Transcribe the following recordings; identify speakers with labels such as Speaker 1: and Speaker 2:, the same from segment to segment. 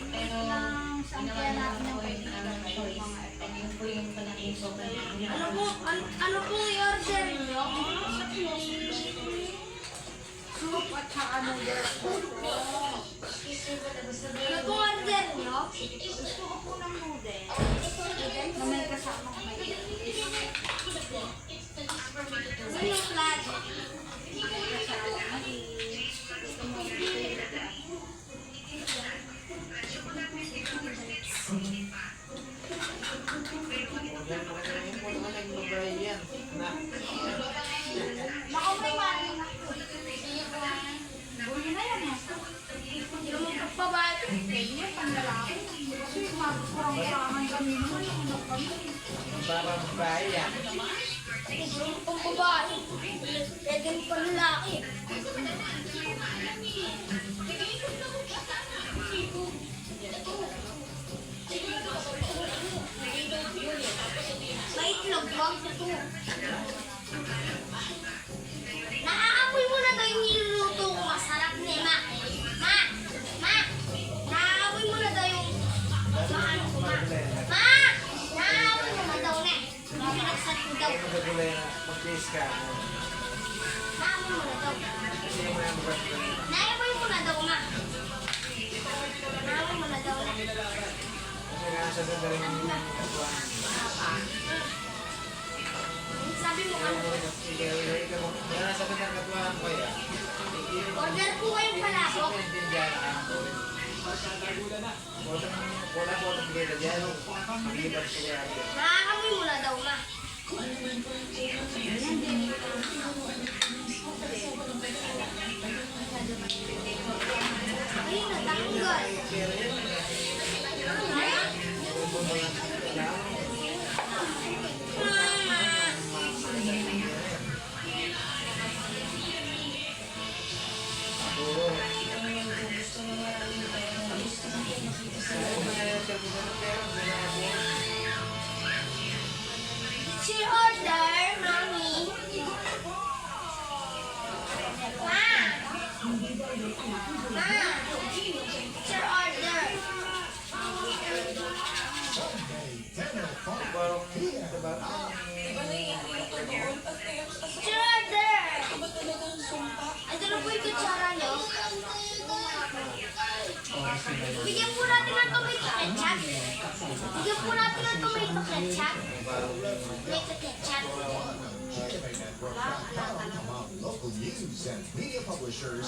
Speaker 1: loob mo.
Speaker 2: Lang, saan kaya natin yung
Speaker 1: Ano po, ano, ano po i-order nyo?
Speaker 2: soup at saka noodles po.
Speaker 1: Ano po order nyo?
Speaker 2: Gusto ko po ng noodles. Na may kasamang may
Speaker 1: Ano yung flat?
Speaker 2: Baka
Speaker 1: ko
Speaker 3: itong bigay na.
Speaker 1: Nakakamoy mo na daw, ma. Ayun na, tanggal. Your order, mommy. Ma. Ma. Bigyan po natin ng tomato ketchup. Bigyan po natin ng tomato ketchup. Tomato ketchup.
Speaker 4: Local news and media publishers,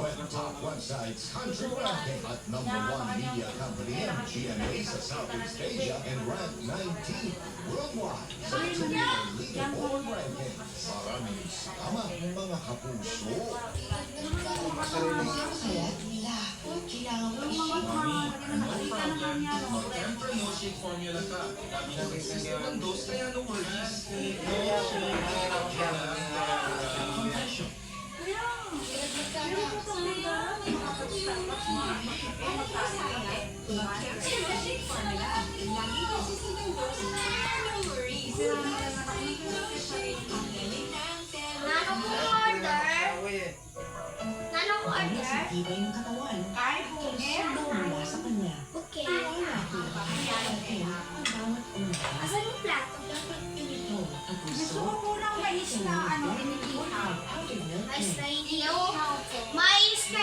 Speaker 4: web top websites, country ranking at number one media company in GMA Southeast Asia and ranked 19th worldwide sa Julian Leaderboard rankings. Maraming salamat mga kapuso.
Speaker 5: Promotion formula ka. Dose kaya no worries.
Speaker 1: Nano po order? Nano po order?
Speaker 6: Tibay ng katawan.
Speaker 2: Eh.
Speaker 6: Mula sa kanya.
Speaker 1: Okay.
Speaker 6: Kaya ang bawat umaga.
Speaker 1: Asan yung plato?
Speaker 6: Ito ang
Speaker 2: Gusto
Speaker 6: puso.
Speaker 2: ko po ng mais na ano,
Speaker 6: milk
Speaker 1: Mais na
Speaker 6: and
Speaker 1: iniyaw. Mais na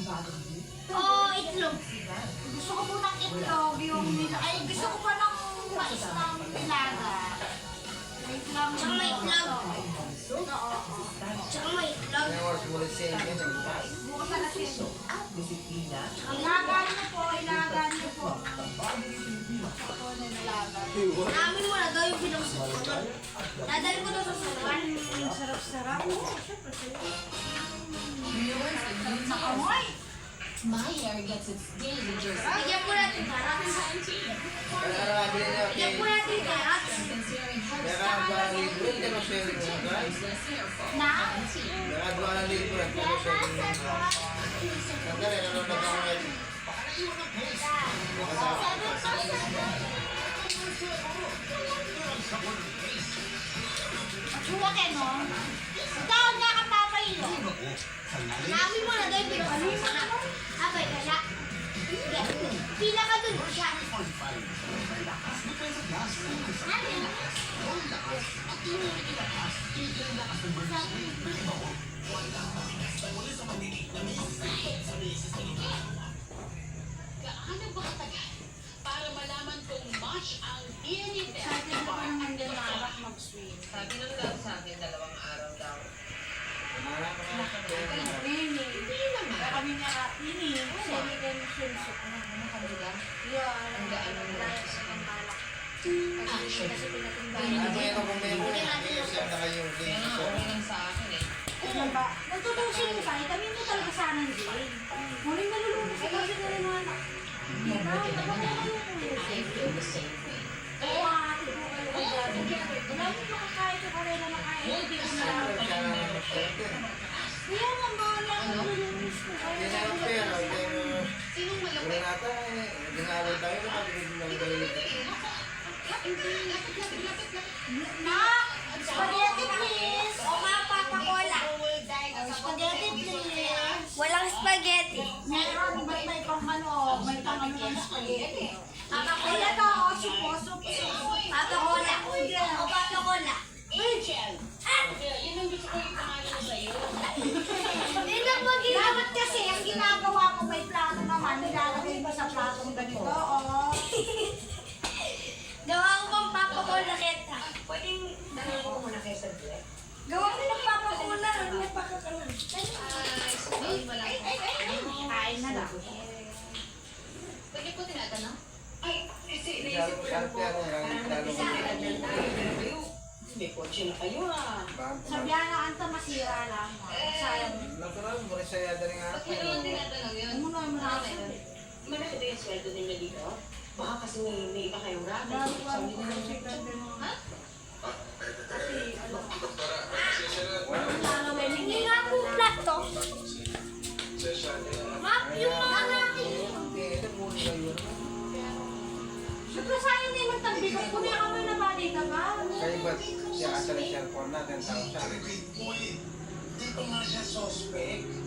Speaker 6: body.
Speaker 1: Oh, itlog.
Speaker 2: Gusto ko po ng itlog, yung. Ay, gusto ko pa ng mais na nilaga. Wait lang.
Speaker 1: Tsaka may itlog. Tsaka may itlog.
Speaker 3: May oras mo sa inyo sa bukas.
Speaker 2: Bukas na natin.
Speaker 6: Disiplina.
Speaker 2: Ilaga niyo po, ilaga niyo po.
Speaker 1: Namin mo na daw yung pinagsusunan. Dadali ko daw sa sunuan.
Speaker 2: Ang sarap-sarap. Oo,
Speaker 7: My hair gets its daily dose of
Speaker 1: Bigyan po natin carrots. Bigyan po natin carrots.
Speaker 2: Na? Suwak eh, no? Ikaw nga papaylo.
Speaker 1: Namin mo na daw yung pinakasin mo na. Abay ka siya. Sige. Pila ka dun siya.
Speaker 8: Gaano ba katagal para malaman kung match ang DNA test?
Speaker 2: Sabi
Speaker 6: nung lang sa akin, dalawang araw daw.
Speaker 3: Kumaran ko na sa kanya.
Speaker 2: Nini. Kaya kami nga, ini. Sabi ko yung swimsuit. Kami ba? Yun. Ang gaan mo
Speaker 6: sa
Speaker 2: tayo. Kami mo talaga sana Jane. Muling nalulunas ka kasi na rin mga anak. Ano
Speaker 8: na?
Speaker 1: Gawa ko ng Papa Cola. Ano may pakakalan?
Speaker 2: Ay, ay, ay, ay, kain na lang.
Speaker 8: Pwede ko tinatanong?
Speaker 3: Sharp, sharp yan, eh. Lalo mo.
Speaker 6: May kotse na kayo ah.
Speaker 2: Sabihan na anta masira lang. Sayang.
Speaker 3: Natural, mo rin saya din nga
Speaker 8: mo naman tinatanong yun?
Speaker 2: Ano mo na mo na
Speaker 6: Malaki ba yung sweldo ninyo dito? Baka kasi may, iba kayong
Speaker 2: ko ano
Speaker 6: nila,
Speaker 2: ko mo.
Speaker 8: Ha?
Speaker 2: Ano,
Speaker 1: Hindi nga po plato. Map, yung mga natin.
Speaker 3: Hindi.
Speaker 2: Siyempre sayang din yung tabi ko. Kunin ka mo na ba dito ba?
Speaker 3: Kaya ba't siya asa ng cellphone na, 10,000.
Speaker 4: Di ko nga siya suspect.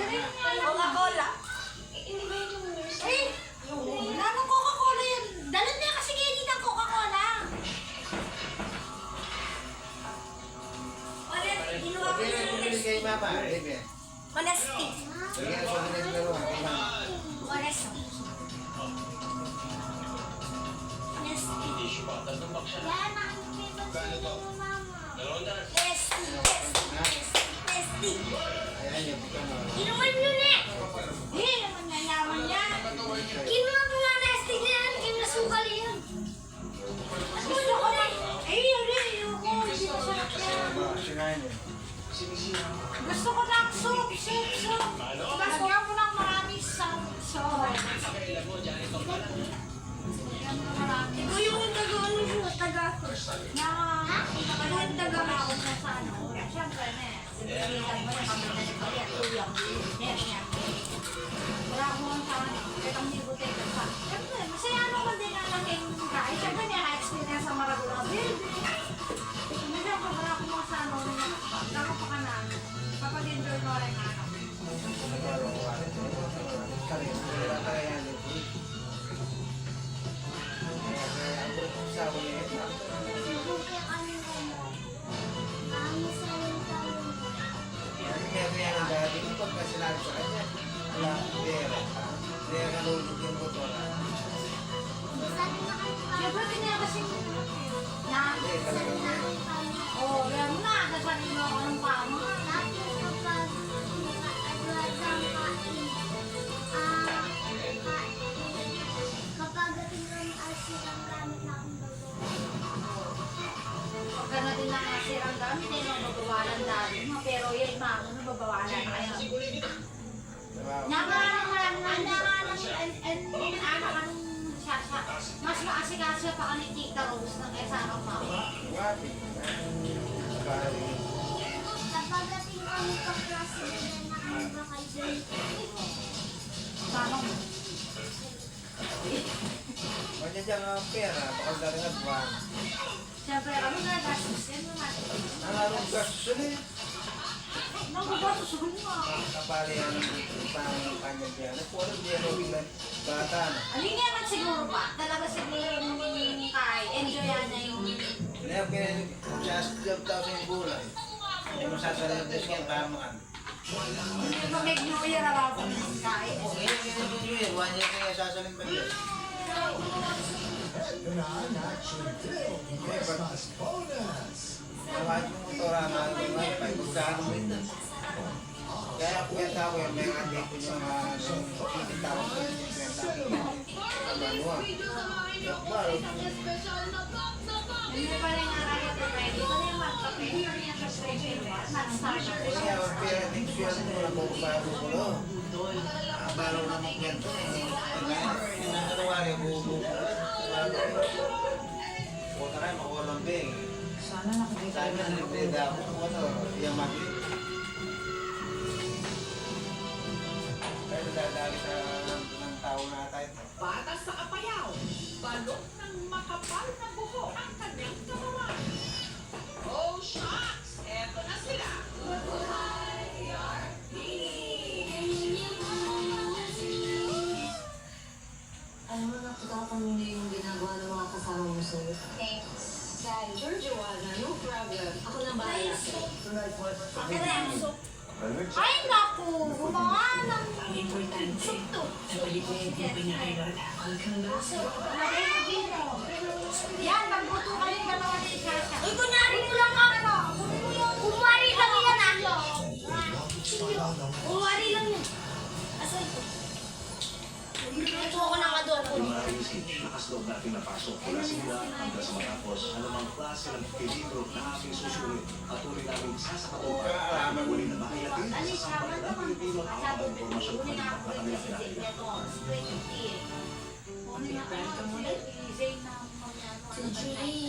Speaker 1: Coca-Cola.
Speaker 8: Hindi ba yun yung nurse?
Speaker 1: Eh,
Speaker 2: Wala nang Coca-Cola yan. Dalhin niya kasi kayo dito ang Coca-Cola.
Speaker 1: order. Ginawa ko
Speaker 3: Okay
Speaker 1: yung
Speaker 3: bumili kay mama. Baby. Sige, binili ko dalawa kay mama.
Speaker 1: Yan mama. Honesty. Honesty. Honesty.
Speaker 3: Ayan yun, ikaw na.
Speaker 1: Inuman yun eh.
Speaker 2: Eh, naman yayaman yan.
Speaker 1: Kinuha ko nga nasty na yan. Kinasukal yan.
Speaker 2: Gusto ko na. Ay, hindi. Ayoko. Hindi yan.
Speaker 3: Mga sinayin yun.
Speaker 2: Gusto ko ng soup, soup, soup. Gusto ko ng maraming soup, soup.
Speaker 1: Ikaw yung taga-ano mo, taga.
Speaker 2: Na, yung taga ako na sa ano. Siyempre na eh. Masaya naman din ang laking kahit. Siyempre niya na-experience sa Maragula. Babawalan dati. mo. Pero yun, mamo, no, babawalan na kaya.
Speaker 3: Diba?
Speaker 2: Nakaraan mo lang, handa ka ng, and, and, ano ka nung sasa. Mas maasikaso pa ka ni Tita Rose ng kaysa ang mama.
Speaker 3: Wapi. Bali.
Speaker 1: Kapag ating kami kaklase nila na kami ba kay Joy,
Speaker 2: Mama mo.
Speaker 3: Kanya dyan ang pera, baka daling at ba?
Speaker 2: Siyempre, kami na gastos yan naman.
Speaker 3: Ang anong gasto na yun?
Speaker 2: Mo.
Speaker 3: Kapali ang pang kanya dyan. Nagpunan dyan o bilang bata na.
Speaker 2: Alin naman siguro pa, talaga siguro nung kay, enjoy yung
Speaker 3: Kaya kaya siya job daw sa gulay. Hindi mo sasalit din
Speaker 2: yung New Year ako kay.
Speaker 3: Okay, ganyan yung New Year. One year kaya ba yun?
Speaker 4: Na ang action-filled Christmas bonus.
Speaker 3: Nawad yung motor ang mga mga pagkakano mo. Kaya kwenta ko yung mga dito yung mga kita ko sa kwenta ko. Ang ano ah. Yakbal.
Speaker 2: Hindi pa rin yung ready. Ito na yung magkape. Mag-start na
Speaker 3: Kasi ang pera ng sweldo mo na bago ko lo. Ang balaw na mga kwento. Yung nangyari, bubo. Puta kayo, makuha ng bing.
Speaker 7: Sana nakikita
Speaker 3: Sabi na daw ako. Ano, yung magli. Kaya dadali sa ng tao na tayo.
Speaker 8: Bata sa kapayaw, balot ng makapal na buhok ang kanyang katawan. Oh, shucks! Eto na sila.
Speaker 6: Dahil, sure, Joanna, no problem. Ako na bahala.
Speaker 2: Ay, naku! Gumawa ng soup to. Yan, magbuto ka rin dalawa ni Sasha.
Speaker 1: Uy, kunwari mo lang ako. Kunwari lang yan ah. Lang yan. Asan ko? Ito ako ng adobo.
Speaker 9: mga ayusin, lakas loob natin napasok mula simula hanggang sa matapos anumang klase ng peligro na aming susunod. Patuloy namin sasakatupan at muli na mailatid sa sambayan ng Pilipino ang mga impormasyon
Speaker 2: Kunin
Speaker 9: na kanilang
Speaker 2: si
Speaker 9: pinakita.
Speaker 2: Zane. Ito, 20. Kunin ako si Zane na
Speaker 1: Si Julie.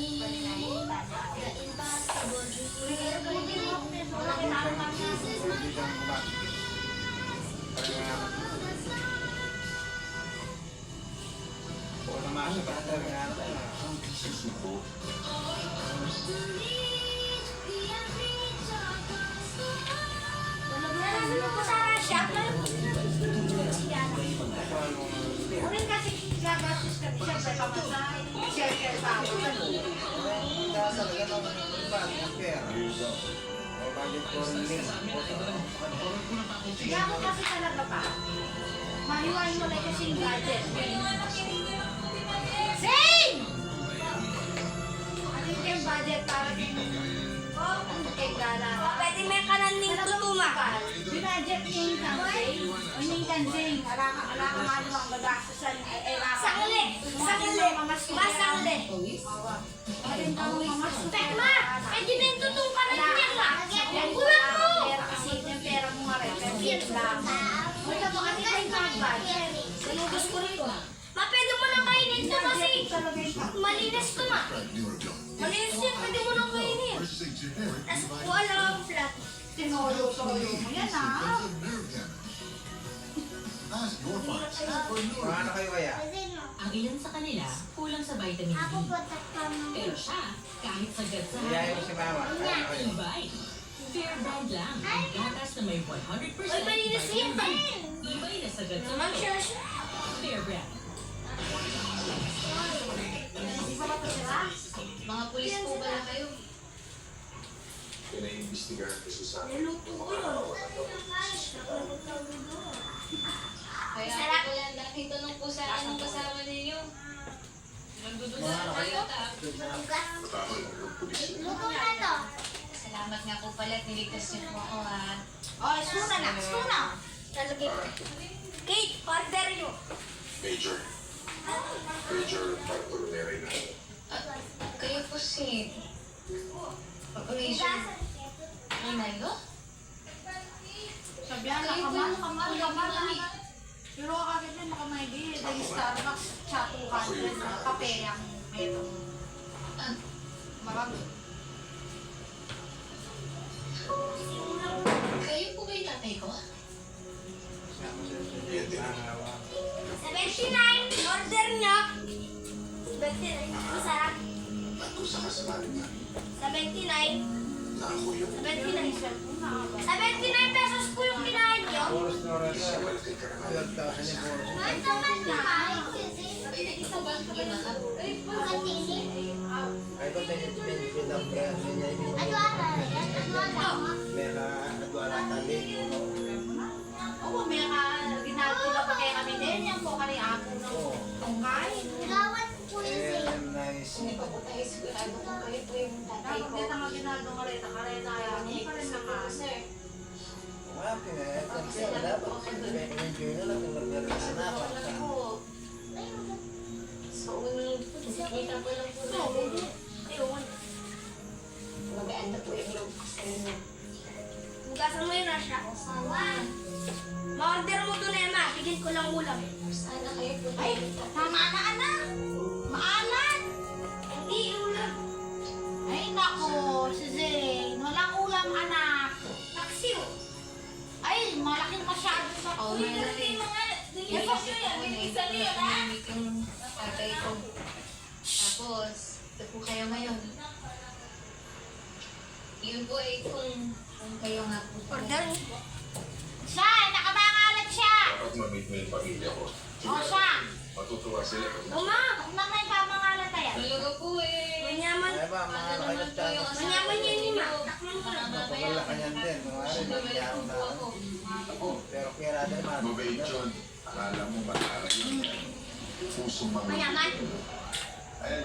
Speaker 2: Kaya ako kasi talaga pa. Mahiwa-hiwalay kasi yung budget. Yung budget para din? Oh, ano kay Gala?
Speaker 1: Pwede may kanan ning tutuma.
Speaker 2: Binadget niya yung kansing. Ano yung kansing? Ala ka, ala ka maluwa ang gagastosan. Eh, ala ka.
Speaker 1: Sakali. Sakali. Ba.
Speaker 2: Alin ka mo mamas?
Speaker 1: Tekma! Pwede na yung tutong kanan niya ka.
Speaker 2: Yan
Speaker 1: Kulang mo.
Speaker 2: Pera kasi yung pera mo nga rin. Yun lang. Kasi
Speaker 1: malinis to ma. Malinis yan, pwede mo nang kainin. Tapos wala akong flat.
Speaker 2: Tinolo-tolo mo yan ah.
Speaker 3: Paano kayo kaya?
Speaker 7: Ang ilan sa kanila kulang sa vitamin
Speaker 1: Ako
Speaker 7: D.
Speaker 1: po, tatama.
Speaker 7: Pero siya, kahit sagad sa
Speaker 3: mo si mama.
Speaker 7: Ibay. Fair brand lang ang gatas na may 100%
Speaker 1: Uy, malinis yan.
Speaker 7: vitamin D. Ibay na sagad sa
Speaker 1: siya.
Speaker 7: Fair brand. Mga pulis po pala kayo.
Speaker 1: Niluto ko yun.
Speaker 6: Kaya
Speaker 1: Masarap.
Speaker 6: wala nakitanong po sa anong kasama ninyo.
Speaker 8: Nagdududa
Speaker 3: Mga
Speaker 8: na kayo, ta.
Speaker 9: Pulis.
Speaker 1: Luto na to.
Speaker 6: Salamat nga po pala at niligtas niyo po ako ha.
Speaker 2: Oh, suna na, suna.
Speaker 1: Talagay ko. Kate, order nyo.
Speaker 9: Major. Major Bartolomé na.
Speaker 6: At kayo po si... Major Ronaldo?
Speaker 2: Sabihan na, kamal, kamal, kamal. Pero kakagad din, makamay di. Dahil Starbucks, cha 200 na kape ang meron.
Speaker 6: Ah,
Speaker 2: Marami.
Speaker 6: kayo po ba yung tatay ko?
Speaker 9: Yan din.
Speaker 1: 79, order nyo. 79, masarap.
Speaker 9: Sa baling na.
Speaker 1: 79,
Speaker 9: Na ako yung
Speaker 1: 79. 79 pesos po yung kinain nyo.
Speaker 3: Na na.
Speaker 1: na.
Speaker 6: Ang
Speaker 3: pinag kaya niya yung
Speaker 1: Ano ata? Ano ata?
Speaker 2: Oo, may ka, ginagawa pa kaya kami din. Yan po kani ako ng tungkay.
Speaker 1: Gawat po yung
Speaker 3: Eh,
Speaker 1: sa'yo.
Speaker 3: nice.
Speaker 6: Hindi pa po tayo sigurado kung kayo po yung tatay ko.
Speaker 2: din ang ginagawa kareta, kareta. Hindi pa rin naman.
Speaker 6: Sir,
Speaker 3: Mga pinag kasi dapat may enjoy na lang kung na ako.
Speaker 6: wala po. So, kita ko lang po natin.
Speaker 1: Ayun.
Speaker 6: Magaan na po yung loob ko sa inyo.
Speaker 1: Bukasan mo yung rasya. Ma-order mo na Emma. Tigil ko lang ulam.
Speaker 6: Sana kayo po
Speaker 2: Ay, tama na anak. Maalat.
Speaker 1: Hindi ulam.
Speaker 2: Ay, naku, si Zane. Walang ulam, anak.
Speaker 1: Taksiw.
Speaker 2: Ay, malaking masyado sa
Speaker 6: Oh,
Speaker 2: Uy,
Speaker 6: meron
Speaker 2: kasi
Speaker 6: din.
Speaker 2: mga...
Speaker 6: Inisip ko ito na nanimik yung tatay ko. Tapos, ito po kayo ngayon. Yun po ay kung, kung kayo nga po.
Speaker 1: Order.
Speaker 2: Siya, nakamangalat siya.
Speaker 9: Dapat ma-meet mo yung pamilya ko.
Speaker 2: O siya.
Speaker 9: Matutuwa sila.
Speaker 1: Uma.
Speaker 2: Huwag na may pamangalat tayo.
Speaker 6: Talaga po eh.
Speaker 1: Manyaman.
Speaker 3: Ay ba, mga
Speaker 6: Ano naman
Speaker 3: nakayot
Speaker 6: yung asawa
Speaker 1: Manyaman yan ni Ma. Takman ko lang.
Speaker 3: Kapagala ka niyan din. Mga rin, nagyaro na ako. Pero kaya natin man.
Speaker 9: Mabait yun. Akala mo mataray yun. Puso mga...
Speaker 1: Manyaman.
Speaker 9: Ayan.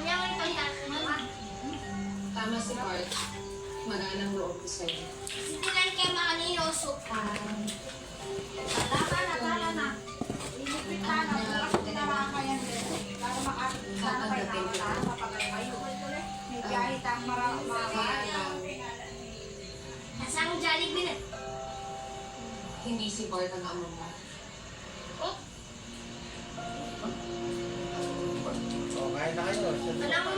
Speaker 1: Manyaman kang takman.
Speaker 6: Tama si Bart. Maganang loob ko sa'yo.
Speaker 1: Sitilan kay makanino soup.
Speaker 2: Tama na, tama na. Ilipit na na. Bukas tinaraan ka yan. Para makakita na kayo nakakita. Mapagay kayo. May biyahe tayong marami.
Speaker 1: Nasang Jollibee na.
Speaker 6: Hindi si Bart ang amo mo.
Speaker 3: O, kain na kayo.
Speaker 1: Wala mo